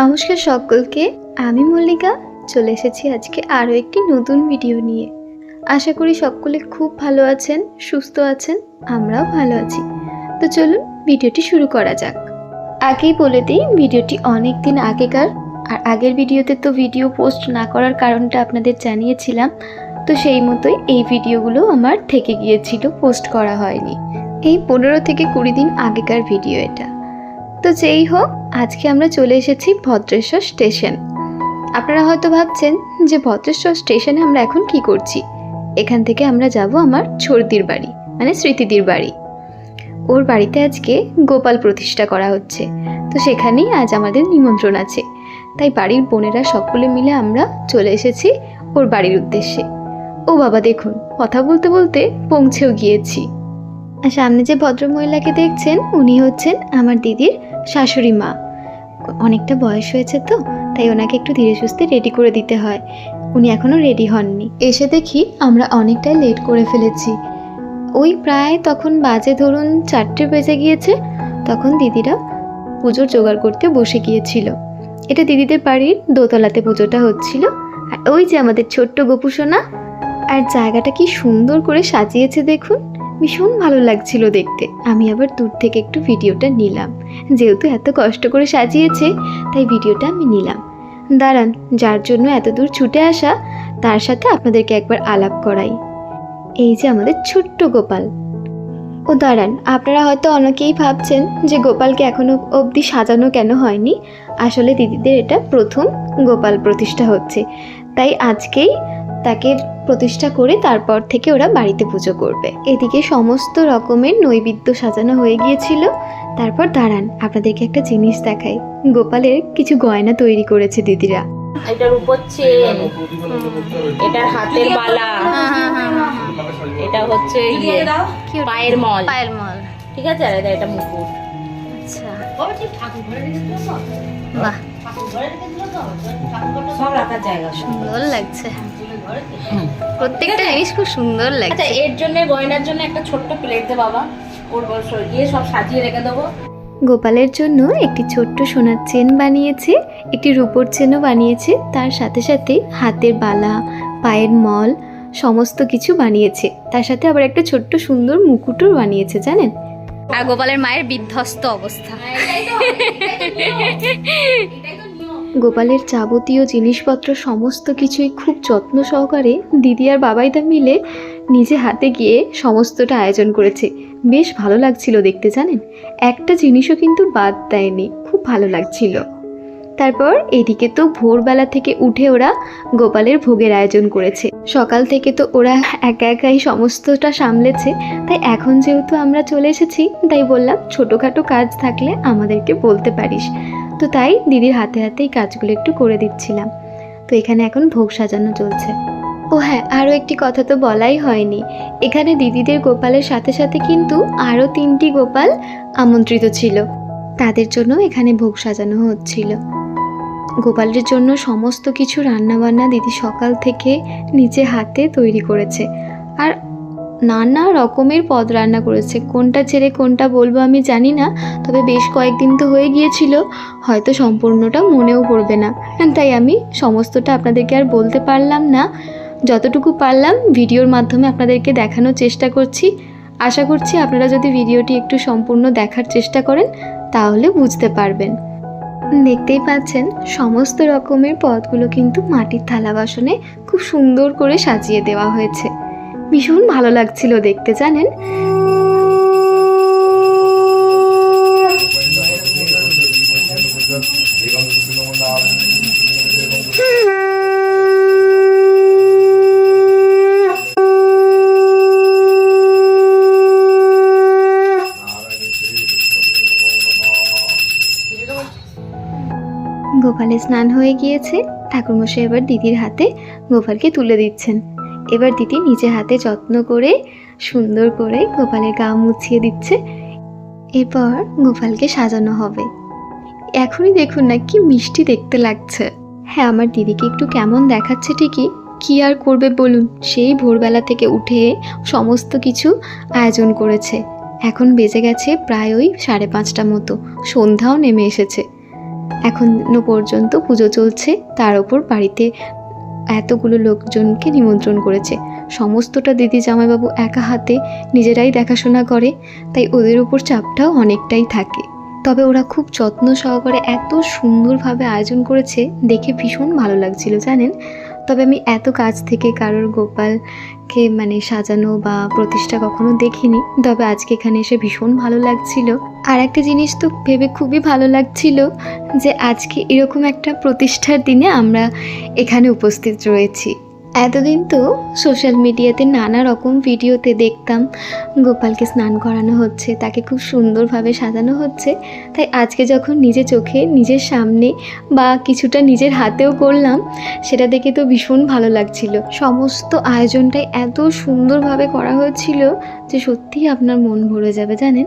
নমস্কার সকলকে, আমি মল্লিকা। চলে এসেছি আজকে আরও একটি নতুন ভিডিও নিয়ে। আশা করি সকলে খুব ভালো আছেন, সুস্থ আছেন, আমরাও ভালো আছি। তো চলুন ভিডিওটি শুরু করা যাক। আগেই বলে দিই, ভিডিওটি অনেক দিন আগেকার। আর আগের ভিডিওতে তো ভিডিও পোস্ট না করার কারণটা আপনাদের জানিয়েছিলাম। তো সেই মতোই এই ভিডিওগুলো আমার থেকে গিয়েছিল, পোস্ট করা হয়নি। এই পনেরো থেকে কুড়ি দিন আগেকার ভিডিও এটা। তো যেই হোক আজকে আমরা চলে এসেছি ভদ্রেশ্বর স্টেশন। আপনারা হয়তো ভাবছেন যে ভদ্রেশ্বর স্টেশনে আমরা এখন কি করছি? এখান থেকে আমরা যাব আমার ছর্দির বাড়ি মানে স্মৃতিদির বাড়ি। ওর বাড়িতে আজকে গোপাল প্রতিষ্ঠা করা হচ্ছে। তো সেখানেই আজ আমাদের নিমন্ত্রণ আছে। তাই বাড়ির বোনেরা সকলে মিলে আমরা চলে এসেছি ওর বাড়ির উদ্দেশ্যে। ও বাবা, দেখুন, কথা বলতে বলতে পৌঁছেও গিয়েছি। আর সামনে যে ভদ্রমহিলাকে দেখছেন, উনি হচ্ছেন আমার দিদির শাশুড়ি মা। অনেকটা বয়স হয়েছে তো, তাই ওনাকে একটু ধীরে সুস্থে রেডি করে দিতে হয়। উনি এখনও রেডি হননি। এসে দেখি আমরা অনেকটাই লেট করে ফেলেছি। ওই প্রায় তখন বাজে ধরুন চারটে বেজে গিয়েছে, তখন দিদিরা পুজোর জোগাড় করতে বসে গিয়েছিল। এটা দিদিদের বাড়ির দোতলাতে পুজোটা হচ্ছিল। আর ওই যে আমাদের ছোট্ট গোপুসোনা, আর জায়গাটা কি সুন্দর করে সাজিয়েছে দেখুন। ভীষণ ভালো লাগছিল দেখতে। আমি আবার দূর থেকে একটু ভিডিওটা নিলাম। যেহেতু এত কষ্ট করে সাজিয়েছে, তাই ভিডিওটা আমি নিলাম। দাঁড়ান, যার জন্য এত দূর ছুটে আসা, তার সাথে আপনাদেরকে একবার আলাপ করাই। এই যে আমাদের ছোট্ট গোপাল। ও দাঁড়ান, আপনারা হয়তো অনেকেই ভাবছেন যে গোপালকে এখনও অবধি সাজানো কেন হয়নি? আসলে দিদিদের এটা প্রথম গোপাল প্রতিষ্ঠা হচ্ছে। তাই আজকেই তাকে প্রতিষ্ঠা করে তারপর থেকে ওরা বাড়িতে পুজো করবে। এদিকে সমস্ত রকমের নৈবেদ্য সাজানো হয়ে গিয়েছিল। তারপর দাঁড়ান আপনাদেরকে একটা জিনিস দেখাই। গোপালের কিছু গয়না তৈরি করেছে দিদিরা। এটার উপর চেন এটার হাতের বালা এটা হচ্ছে ইয়ে, পায়ের মল। পায়ের মল। ঠিক আছে? আর এটা- এটা মুকুট। আচ্ছা। বাহ। সব রাখার জায়গা। সুন্দর লাগছে। প্রত্যেকটা জিনিস খুব সুন্দর আচ্ছা লাগছে। এর জন্য গয়নার জন্য একটা ছোট্ট প্লেট দে বাবা। ওর বস ইয়ে সব সাজিয়ে রেখে দেবো। গোপালের জন্য একটি ছোট্ট সোনার চেন বানিয়েছে একটি রূপোর চেনও বানিয়েছে তার সাথে সাথে হাতের বালা পায়ের মল সমস্ত কিছু বানিয়েছে। তার সাথে আবার একটা ছোট্ট সুন্দর মুকুটও বানিয়েছে জানেন? আর গোপালের মায়ের বিধ্বস্ত অবস্থা। গোপালের যাবতীয় জিনিসপত্র সমস্ত কিছুই খুব যত্ন সহকারে দিদি আর বাবাইদা মিলে নিজে হাতে গিয়ে সমস্তটা আয়োজন করেছে। বেশ ভালো লাগছিল দেখতে জানেন? একটা জিনিসও কিন্তু বাদ দেয়নি, খুব ভালো লাগছিল। তারপর এদিকে তো ভোরবেলা থেকে উঠে ওরা গোপালের ভোগের আয়োজন করেছে। সকাল থেকে তো ওরা একা একাই সমস্তটা সামলেছে, তাই এখন যেহেতু আমরা চলে এসেছি, তাই বললাম ছোটোখাটো কাজ থাকলে আমাদেরকে বলতে পারিস। তো তাই দিদির হাতে হাতে এই কাজগুলো একটু করে দিচ্ছিলাম। তো এখানে এখন ভোগ সাজানো চলছে। ও হ্যাঁ আরও একটি কথা তো বলাই হয়নি। এখানে দিদিদের গোপালের সাথে সাথে কিন্তু আরও তিনটি গোপাল আমন্ত্রিত ছিল। তাদের জন্য এখানে ভোগ সাজানো হচ্ছিল। গোপালের জন্য সমস্ত কিছু রান্নাবান্না দিদি সকাল থেকে নিজে হাতে তৈরি করেছে। আর নানা রকমের পদ রান্না করেছে। কোনটা ছেড়ে কোনটা বলব আমি জানি না, তবে বেশ কয়েকদিন তো হয়ে গিয়েছিল, হয়তো সম্পূর্ণটা মনেও পড়বে না। তাই আমি সমস্তটা আপনাদেরকে আর বলতে পারলাম না। যতটুকু পারলাম, ভিডিওর মাধ্যমে আপনাদেরকে দেখানোর চেষ্টা করছি। আশা করছি আপনারা যদি ভিডিওটি একটু সম্পূর্ণ দেখার চেষ্টা করেন, তাহলে বুঝতে পারবেন। দেখতেই পাচ্ছেন, সমস্ত রকমের পদগুলো কিন্তু মাটির থালা বাসনে খুব সুন্দর করে সাজিয়ে দেওয়া হয়েছে। ভীষণ ভালো লাগছিল দেখতে, জানেন? গোপালের স্নান হয়ে গিয়েছে। ঠাকুরমশাই এবার দিদির হাতে গোপালকে তুলে দিচ্ছেন। এবার দিদি নিজে হাতে যত্ন করে, সুন্দর করে গোপালের গা মুছিয়ে দিচ্ছে। এরপর গোপালকে সাজানো হবে। এখনই দেখুন না কি মিষ্টি দেখতে লাগছে। হ্যাঁ আমার দিদিকে একটু কেমন দেখাচ্ছে ঠিকই। কি আর করবে বলুন? সেই ভোরবেলা থেকে উঠে সমস্ত কিছু আয়োজন করেছে। এখন বেজে গেছে প্রায় ওই সাড়ে পাঁচটা মতো। সন্ধ্যাও নেমে এসেছে। এখনও পর্যন্ত পুজো চলছে। তার ওপর বাড়িতে এতগুলো লোকজনকে নিমন্ত্রণ করেছে। সমস্তটা দিদি জামাইবাবু একা হাতে নিজেরাই দেখাশোনা করে, তাই ওদের উপর চাপটাও অনেকটাই থাকে। তবে ওরা খুব যত্ন সহকারে এত সুন্দরভাবে আয়োজন করেছে, দেখে ভীষণ ভালো লাগছিল, জানেন? তবে আমি এত কাজ থেকে কারোর গোপালকে মানে সাজানো বা প্রতিষ্ঠা কখনো দেখিনি, তবে আজকে এখানে এসে ভীষণ ভালো লাগছিল। আর একটা জিনিস তো ভেবে খুবই ভালো লাগছিল যে আজকে এরকম একটা প্রতিষ্ঠার দিনে আমরা এখানে উপস্থিত রয়েছি। এতদিন তো সোশ্যাল মিডিয়াতে নানা রকম ভিডিওতে দেখতাম, গোপালকে স্নান করানো হচ্ছে, তাকে খুব সুন্দরভাবে সাজানো হচ্ছে। তাই আজকে যখন নিজে চোখে, নিজের সামনে বা কিছুটা নিজের হাতেও করলাম, সেটা দেখে তো ভীষণ ভালো লাগছিল। সমস্ত আয়োজনটাই এত সুন্দরভাবে করা হয়েছিল যে সত্যিই আপনার মন ভরে যাবে, জানেন?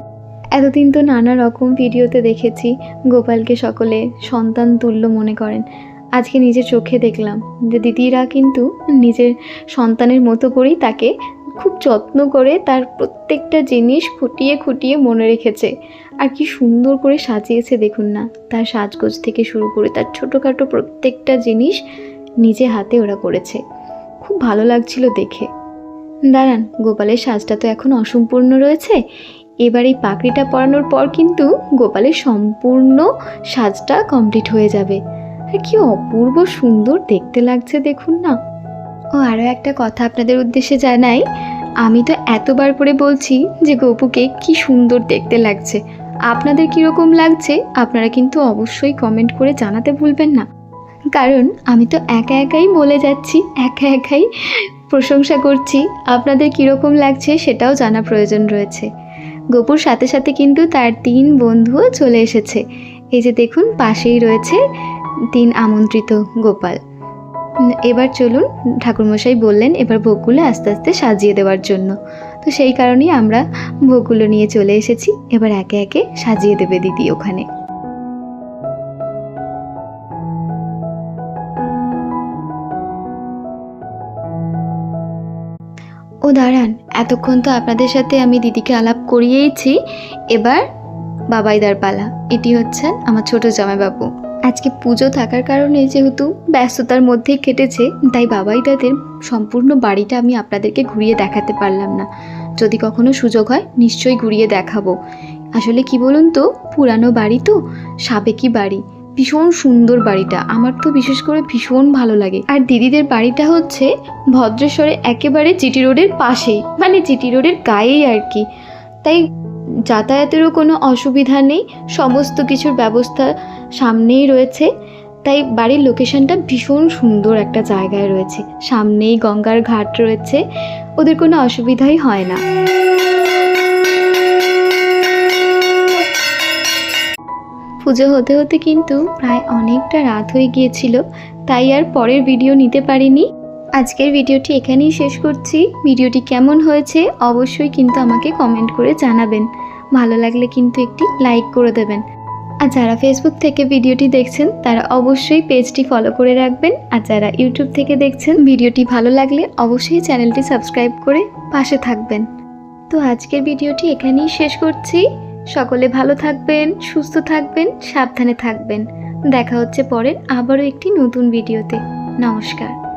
এতদিন তো নানা রকম ভিডিওতে দেখেছি গোপালকে সকলে সন্তান তুল্য মনে করেন। আজকে নিজের চোখে দেখলাম যে দিদিরা কিন্তু নিজের সন্তানের মতো করেই তাকে খুব যত্ন করে তার প্রত্যেকটা জিনিস খুঁটিয়ে খুঁটিয়ে মনে রেখেছে। আর কি সুন্দর করে সাজিয়েছে দেখুন না, তার সাজগোজ থেকে শুরু করে তার ছোটোখাটো প্রত্যেকটা জিনিস নিজে হাতে ওরা করেছে। খুব ভালো লাগছিল দেখে। দাঁড়ান, গোপালের সাজটা তো এখন অসম্পূর্ণ রয়েছে। এবার এই পাকড়িটা পরানোর পর কিন্তু গোপালের সম্পূর্ণ সাজটা কমপ্লিট হয়ে যাবে। আর কি অপূর্ব সুন্দর দেখতে লাগছে, দেখুন না। ও, আরও একটা কথা আপনাদের উদ্দেশ্যে জানাই। আমি তো এতবার করে বলছি যে গোপুকে কি সুন্দর দেখতে লাগছে। আপনাদের কীরকম লাগছে, আপনারা কিন্তু অবশ্যই কমেন্ট করে জানাতে ভুলবেন না। কারণ আমি তো একা একাই বলে যাচ্ছি, একা একাই প্রশংসা করছি। আপনাদের কীরকম লাগছে সেটাও জানা প্রয়োজন রয়েছে। গপুর সাথে সাথে কিন্তু তার তিন বন্ধুও চলে এসেছে। এই যে দেখুন, পাশেই রয়েছে তিন আমন্ত্রিত গোপাল। এবার চলুন, ঠাকুরমশাই বললেন এবার ভোগগুলো আস্তে আস্তে সাজিয়ে দেওয়ার জন্য। তো সেই কারণেই আমরা ভোগগুলো নিয়ে চলে এসেছি। এবার একে একে সাজিয়ে দেবে দিদি ওখানে। এতক্ষণ তো আপনাদের সাথে আমি দিদিকে আলাপ করিয়েইছি। এবার বাবাইদার পালা। এটি হচ্ছেন আমার ছোট জামাইবাবু। আজকে পুজো থাকার কারণে যেহেতু ব্যস্ততার মধ্যেই কেটেছে, তাই বাবাইদাদের সম্পূর্ণ বাড়িটা আমি আপনাদেরকে ঘুরিয়ে দেখাতে পারলাম না। যদি কখনো সুযোগ হয়, নিশ্চয়ই ঘুরিয়ে দেখাবো। আসলে কি বলুন তো, পুরানো বাড়ি তো, সাবেকি বাড়ি। ভীষণ সুন্দর বাড়িটা। আমার তো বিশেষ করে ভীষণ ভালো লাগে। আর দিদিদের বাড়িটা হচ্ছে ভদ্রেশ্বরে একেবারে জিটি রোডের পাশেই। মানে জিটি রোডের গায়েই আর কি। তাই যাতায়াতেরও কোনো অসুবিধা নেই। সমস্ত কিছুর ব্যবস্থা সামনেই রয়েছে। তাই বাড়ির লোকেশনটা ভীষণ সুন্দর একটা জায়গায় রয়েছে। সামনেই গঙ্গার ঘাট রয়েছে। ওদের কোনো অসুবিধাই হয় না। পুজো হতে হতে কিন্তু প্রায় অনেকটা রাত হয়ে গিয়েছিল, তাই আর পরের ভিডিও নিতে পারিনি। আজকের ভিডিওটি এখানেই শেষ করছি। ভিডিওটি কেমন হয়েছে অবশ্যই কিন্তু আমাকে কমেন্ট করে জানাবেন। ভালো লাগলে কিন্তু একটি লাইক করে দেবেন। আর যারা ফেসবুক থেকে ভিডিওটি দেখছেন, তারা অবশ্যই পেজটি ফলো করে রাখবেন। আর যারা ইউটিউব থেকে দেখছেন ভিডিওটি ভালো লাগলে অবশ্যই চ্যানেলটি সাবস্ক্রাইব করে পাশে থাকবেন। তো আজকের ভিডিওটি এখানেই শেষ করছি। সকলে ভালো থাকবেন, সুস্থ থাকবেন, সাবধানে থাকবেন। দেখা হচ্ছে পরের আবারও একটি নতুন ভিডিওতে। নমস্কার।